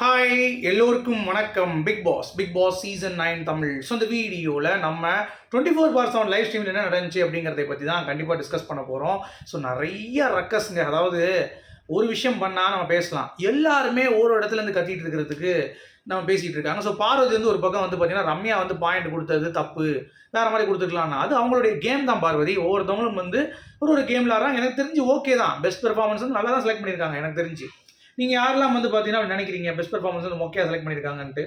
Hi எல்லோருக்கும் வணக்கம். Bigg Boss Bigg Boss season nine Tamil. So இந்த வீடியோவில் நம்ம டுவெண்ட்டி ஃபோர் பார் செவன் லைவ் ஸ்ட்ரீமில் என்ன நடந்துச்சு அப்படிங்கிறத பற்றி தான் கண்டிப்பாக டிஸ்கஸ் பண்ண போகிறோம் ஸோ நிறைய ரக்கஸ்ங்க அதாவது ஒரு விஷயம் பண்ணால் நம்ம பேசலாம். எல்லாருமே ஒரு இடத்துல இருந்து கத்திட்டு இருக்கிறதுக்கு நம்ம பேசிகிட்டு இருக்காங்க. ஸோ பார்வதி வந்து ஒரு பக்கம் வந்து பார்த்தீங்கன்னா ரம்யா வந்து பாயிண்ட் கொடுத்தது தப்பு. வேறு மாதிரி கொடுத்துக்கலாம்னா அது அவங்களுடைய கேம் தான் பார்வதி. ஒவ்வொருத்தவங்களும் வந்து ஒரு ஒரு கேம் விளாட்றாங்க எனக்கு தெரிஞ்சு ஓகே தான். பெஸ்ட் பெர்ஃபார்மன்ஸ் வந்து நல்லா தான் செலக்ட் பண்ணியிருக்காங்க எனக்கு தெரிஞ்சு. நீங்கள் யாரெல்லாம் வந்து பார்த்தீங்கன்னா நினைக்கிறீங்க? பெஸ்ட் பெர்ஃபார்மன்ஸ் வந்து மொக்கையாக செலக்ட் பண்ணியிருக்காங்கன்ட்டு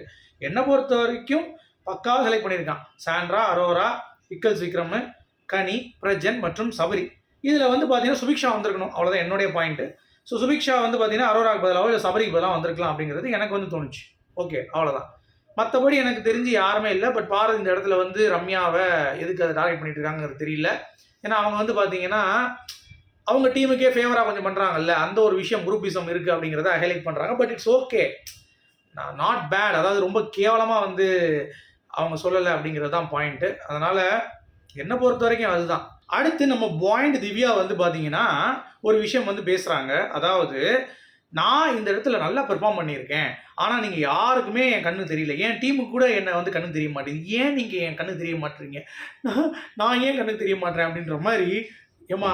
என்னை பொறுத்த வரைக்கும் பக்காவாக செலக்ட் பண்ணியிருக்கான் சாண்ட்ரா அரோரா விக்கல்ஸ் விக்ரம் கனி பிரஜன் மற்றும் சபரி. இதில் வந்து பார்த்தீங்கன்னா சுபிக்ஷா வந்திருக்கணும். அவ்வளோதான் என்னுடைய பாயிண்ட்டு ஸோ சுபிக்ஷா வந்து பார்த்தீங்கன்னா அரோராக்கு பதிலாக இல்லை சபரிக்கு பதிலாக வந்திருக்கலாம் அப்படிங்கிறது எனக்கு வந்து தோணுச்சு. ஓகே அவ்வளோதான் மற்றபடி எனக்கு தெரிஞ்சு யாருமே இல்லை. பட் பாரதி இந்த இடத்துல வந்து ரம்யாவை எதுக்கு அதை டார்கெட் பண்ணிட்டு இருக்காங்கிறது தெரியல. ஏன்னா அவங்க வந்து பார்த்தீங்கன்னா அவங்க டீமுக்கே ஃபேவராக கொஞ்சம் பண்ணுறாங்கல்ல அந்த ஒரு விஷயம் குரூப்பிசம் இருக்குது அப்படிங்கிறத ஹைலைட் பண்ணுறாங்க பட் இட்ஸ் ஓகே நான் நாட் பேட் அதாவது ரொம்ப கேவலமாக வந்து அவங்க சொல்லலை அப்படிங்கிறது தான் பாயிண்ட்டு அதனால் என்னை பொறுத்த வரைக்கும் அதுதான். அடுத்து நம்ம பாயிண்ட் திவ்யா வந்து பார்த்தீங்கன்னா ஒரு விஷயம் வந்து பேசுகிறாங்க அதாவது நான் இந்த இடத்துல நல்லா பெர்ஃபார்ம் பண்ணியிருக்கேன். ஆனால் நீங்கள் யாருக்குமே என் கண்ணு தெரியல. என் டீமுக்கு கூட என்னை வந்து கண்ணு தெரிய மாட்டேங்குது. ஏன் நீங்கள் என் கண்ணு தெரிய மாட்டுறீங்க? நான் நான் ஏன் கண்ணு தெரிய மாட்டேன் அப்படின்ற மாதிரி ஏமா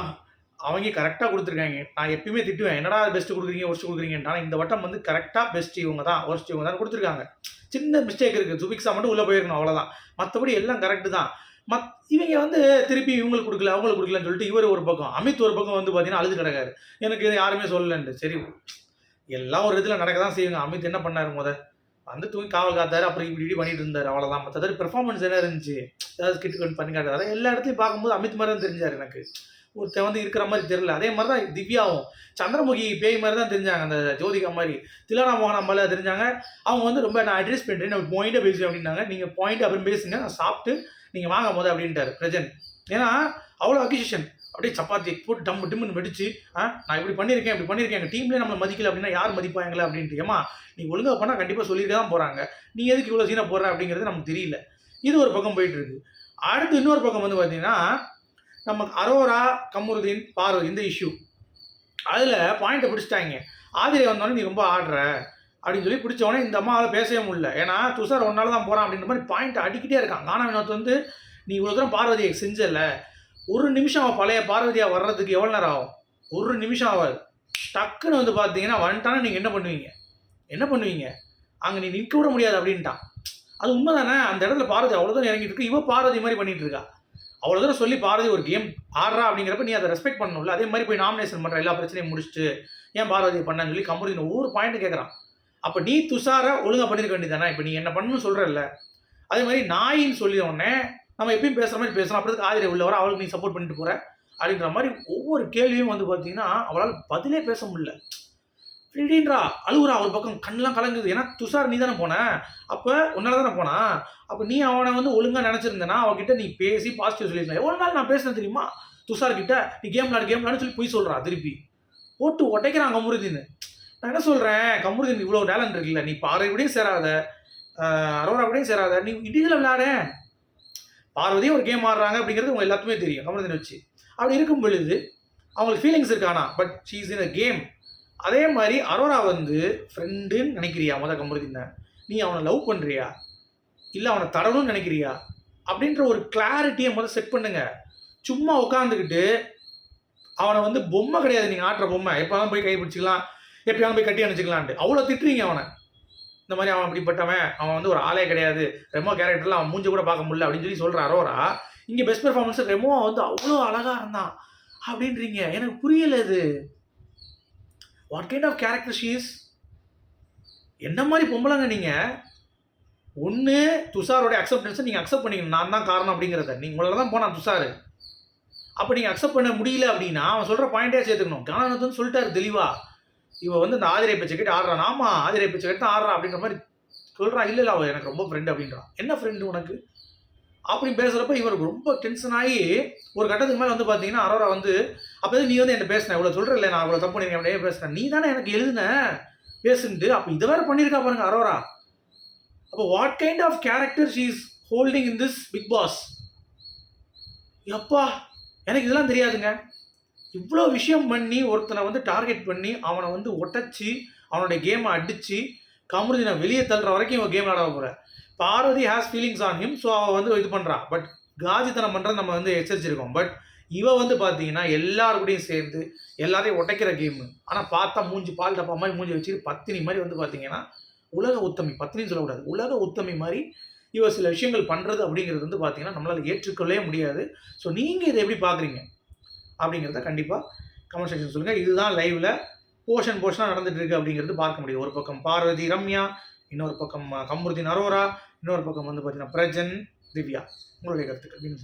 அவங்க கரெக்டாக கொடுத்துருக்காங்க. நான் எப்பயுமே திட்டுவேன் என்னடா பெஸ்ட்டு கொடுக்குறீங்க ஒர்ஸ்ட் கொடுக்குறீங்கன்னு. இந்த வட்டம் வந்து கரெக்டாக பெஸ்ட் இவங்க தான் ஒர்ஸ்ட் இவங்க தான் கொடுத்துருக்காங்க. சின்ன மிஸ்டேக் இருக்குது சுபிக்ஸா மட்டும் உள்ளே போயிருக்கணும் அவ்வளோதான் மற்றபடி எல்லாம் கரெக்டு தான். மத் இவங்க வந்து திருப்பி இவங்களுக்கு கொடுக்கல அவங்களுக்கு கொடுக்கலன்னு சொல்லிட்டு இவர் ஒரு பக்கம் அமித் ஒரு பக்கம் வந்து பார்த்தீங்கன்னா அழுது கிடக்காரு. எனக்கு இது யாருமே சொல்லலன்ட்டு. சரி எல்லாம் ஒரு இதில் நடக்க தான் செய்யுங்க. அமித் என்ன பண்ணாரு முத? வந்து தூங்கி காவல் காத்தாரு அப்புறம் இப்படி இப்படி பண்ணிட்டு இருந்தார். அவ்வளோதான் மற்றது பெர்ஃபார்மன்ஸ் என்ன இருந்துச்சு? ஏதாவது ஸ்கிட் பண்ணி காட்டுறாரு எல்லா இடத்துலையும் பார்க்கும்போது அமித் மாதிரி தான் தெரிஞ்சார் எனக்கு. ஒருத்தன் வந்து இருக்கிற மாதிரி தெரியல. அதே மாதிரி தான் திவ்யாவும். சந்திரமுகி பேய் மாதிரி தான் தெரிஞ்சாங்க. அந்த ஜோதிகா மாதிரி. திலானா மோகனா மாதிரி தெரிஞ்சாங்க. அவங்க வந்து ரொம்ப நான் அட்ரஸ் பண்ணுறேன் நான் பாயிண்ட்டாக பேசுவேன் அப்படின்னாங்க. நீங்கள் பாயிண்ட் அப்புறம் பேசுங்க. நான் சாப்பிட்டு நீங்கள் வாங்க போது அப்படின்ட்டார் பிரஜன். ஏன்னா அவ்வளோ அக்யூசேஷன் அப்படியே சப்பாத்தி போட்டு டம்மு டிம்னு வெடிச்சு ஆ நான் இப்படி பண்ணியிருக்கேன் இப்படி பண்ணியிருக்கேன். எங்கள் டீம்லேயே நம்மளை மதிக்கல அப்படின்னா யார் மதிப்பாங்களே அப்படின்ட்டு. ஏமா நீ ஒழுங்காக பண்ணால் கண்டிப்பாக சொல்லிட்டு தான் போகிறாங்க நீ எதுக்கு இவ்வளோ சீனாக போடுற அப்படிங்கிறது நமக்கு தெரியல. இது ஒரு பக்கம் போயிட்டு இருக்கு. அடுத்து இன்னொரு பக்கம் வந்து பார்த்தீங்கன்னா நமக்கு அரோரா கமருதீன் பார்வதி இந்த இஷ்யூ அதில் பாயிண்ட்டை பிடிச்சிட்டாங்க. ஆதிரை வந்தோடனே நீ ரொம்ப ஆடுற. அப்படின்னு சொல்லி பிடிச்சவொடனே இந்த அம்மாவால் பேசவே முடியல. ஏன்னா துஷார் ஒன்றால் தான் போகிறான் அப்படின்ற மாதிரி பாயிண்ட் அடிக்கிட்டே இருக்கான். கானா வினோத் வந்து நீ இவ்வளோ தூரம் பார்வதியை செஞ்சல. ஒரு நிமிஷம் அவள் பழைய பார்வதியாக வர்றதுக்கு எவ்வளோ நேரம் ஆகும்? ஒரு நிமிஷம் ஆகாது டக்குன்னு வந்து பார்த்தீங்கன்னா வந்துட்டானா நீங்கள் என்ன பண்ணுவீங்க? என்ன பண்ணுவீங்க? அங்கே நீ நிற்க விட முடியாது அப்படின்ட்டான். அது உண்மை தானே அந்த இடத்துல பார்வதி அவ்வளோதான் இறங்கிட்டு இருக்கு? இவ பார்வதி மாதிரி பண்ணிட்டு இருக்கா? அவ்வளோ தூரம் சொல்லி பாரதி ஒரு கேம் ஆடுறா அப்படிங்கிறப்ப நீ அதை ரெஸ்பெக்ட் பண்ணணும்ல. அதே மாதிரி போய் நாமினேஷன் பண்ணுற எல்லா பிரச்சனையும் முடிச்சுட்டு ஏன் பாரதி பண்ணான்னு சொல்லி கமருதீன் ஒவ்வொரு பாயிண்ட் கேட்குறான் அப்போ நீ துஷாரை ஒழுங்காக பண்ணிருக்க வேண்டியதானே இப்போ நீ என்ன பண்ணணும்னு சொல்கிறல்ல அதே மாதிரி நாயின்னு சொல்லி உடனே நம்ம எப்பயும் பேசுகிற மாதிரி பேசுகிறோம் அப்புறம் ஆதிரை உள்ள வர அவளுக்கு நீ சப்போர்ட் பண்ணிட்டு போகிற அப்படின்ற மாதிரி ஒவ்வொரு கேள்வியும் வந்து பார்த்தீங்கன்னா அவளால் பதிலே பேச முடியல. திடீர்ன்றா அழுகுறா ஒரு பக்கம் கண்ணெலாம் கலங்குது. ஏன்னா துஷார் நீ தானே போன? அப்போ உன்னால தானே போனா? அப்போ நீ அவனை வந்து ஒழுங்காக நினச்சிருந்தனா அவகிட்ட நீ பேசி பாசிட்டிவ் சொல்லியிருந்தேன் எவ்வளோ நாள் நான் பேசுனேன் தெரியுமா? துஷார் கிட்ட நீ கேம் விளாடு கேம் விளாடு சொல்லி போய் சொல்கிறா திருப்பி. போட்டு உடைக்கிறான் கமுருதீன். நான் என்ன சொல்கிறேன் கமுருதீன் இவ்வளோ டேலண்ட் இருக்குல்ல நீ பார்வையோடையும் சேராத அரோராவோடையும் சேராத. நீ இடியில் விளையாட. பார்வதியும் ஒரு கேம் ஆடுறாங்க அப்படிங்கிறது உங்கள் எல்லாத்துக்குமே தெரியும் கமருதீன் வச்சு. அப்படி இருக்கும் பொழுது அவங்களுக்கு ஃபீலிங்ஸ் இருக்கானா? But she's in a game அதே மாதிரி அரோரா வந்து ஃப்ரெண்டுன்னு நினைக்கிறியா? முத கமருதீனை நீ அவனை லவ் பண்ணுறியா இல்லை அவனை தரணும்னு நினைக்கிறியா? அப்படின்ற ஒரு கிளாரிட்டியை முதல்ல செட் பண்ணுங்க. சும்மா உட்காந்துக்கிட்டு அவனை வந்து பொம்மை கிடையாது. நீங்கள் ஆட்டுற பொம்மை. எப்போதான் போய் கை பிடிச்சிக்கலாம். எப்பயாவது போய் கட்டி அணைச்சிக்கலான்ட்டு. அவ்வளோ திட்டுறீங்க அவனை. இந்த மாதிரி அவன் அப்படிப்பட்டவன். அவன் வந்து ஒரு ஆளே கிடையாது. ரெமோ கேரக்டரில் அவன் மூஞ்சி கூட பார்க்க முடியல அப்படின்னு சொல்லி சொல்கிற அரோரா இங்கே பெஸ்ட் பெர்ஃபார்மன்ஸ் ரெமோ வந்து அவ்வளோ அழகாக இருந்தான். அப்படின்றீங்க. எனக்கு புரியல இது. What kind of character she's என்ன மாதிரி பொம்பளைங்க நீங்கள் ஒன்று துஷாரோட அக்செப்டன்ஸை நீங்கள் அக்செப்ட் பண்ணிக்கணும். நான் தான் காரணம் அப்படிங்கிறத. நீங்கள் உங்களை தான் போனான் துஷார். அப்போ நீங்கள் அக்செப்ட் பண்ண முடியல அப்படின்னா அவன் சொல்கிற பாயிண்டே சேர்த்துக்கணும். காரணத்துன்னு சொல்லிட்டாரு தெளிவாக இவன் வந்து இந்த ஆதிரை பேச்சை கேட்டு ஆடுறான். ஆமாம் ஆதிரை பேச்சை கேட்டு ஆடுறான் அப்படின்ற மாதிரி சொல்கிறான் இல்லை இல்லை அவள் எனக்கு ரொம்ப ஃப்ரெண்டு அப்படின்றான் என்ன ஃப்ரெண்டு உனக்கு? அப்படி பேசுகிறப்ப இவருக்கு ரொம்ப டென்ஷன் ஆகி ஒரு கட்டத்துக்கு மேலே வந்து பார்த்தீங்கன்னா அரோரா வந்து அப்போ நீ வந்து என்ன பேசின? இவ்வளோ சொல்கிறல்ல நான் இவ்வளோ தப்பு பண்ணிருக்கேன் அப்படியே பேசுகிறேன் நீ தானே எனக்கு எழுதுன? பேசுன்ட்டு அப்போ இதை வேற பண்ணியிருக்கா பாருங்க அரோரா. அப்போ what kind of character she is holding in this Bigg Boss எப்பா எனக்கு இதெல்லாம் தெரியாதுங்க. இவ்வளோ விஷயம் பண்ணி ஒருத்தனை வந்து டார்கெட் பண்ணி அவனை வந்து ஒட்டச்சு அவனுடைய கேமை அடித்து கமருதீனை வெளியே தள்ளுற வரைக்கும் இவன் கேம் விளாட போகிறேன் Parvathi has feelings on him so அவள் வந்து இது பண்ணுறான் பட் காஜித்தனம் பண்ணுறது நம்ம வந்து எச்சரிச்சிருக்கோம். பட் இவ வந்து பார்த்தீங்கன்னா எல்லாருக்கூடையும் சேர்ந்து எல்லாரையும் உடைக்கிற கேமு ஆனால் பார்த்தா மூஞ்சி பால் டப்பா மாதிரி மூஞ்சி வச்சுட்டு பத்தினி மாதிரி வந்து பார்த்தீங்கன்னா உலக உத்தமி பத்தினின்னு சொல்லக்கூடாது. உலக உத்தமி மாதிரி இவ சில விஷயங்கள் பண்ணுறது அப்படிங்கிறது வந்து பார்த்தீங்கன்னா நம்மளால் ஏற்றுக்கொள்ளவே முடியாது. ஸோ நீங்கள் இதை எப்படி பார்க்குறீங்க அப்படிங்கிறத கண்டிப்பாக கமெண்ட் செக்ஷன் சொல்லுங்கள் இதுதான் லைவில் போர்ஷன் போர்ஷனாக நடந்துகிட்டு இருக்கு அப்படிங்கிறது பார்க்க முடியும். ஒரு பக்கம் பார்வதி ரம்யா இன்னொரு பக்கம் கமுருதி அரோரா இன்னொரு பக்கம் வந்து பார்த்தீங்கன்னா பிரஜன் திவ்யா. உங்களுடைய கருத்துக்கள்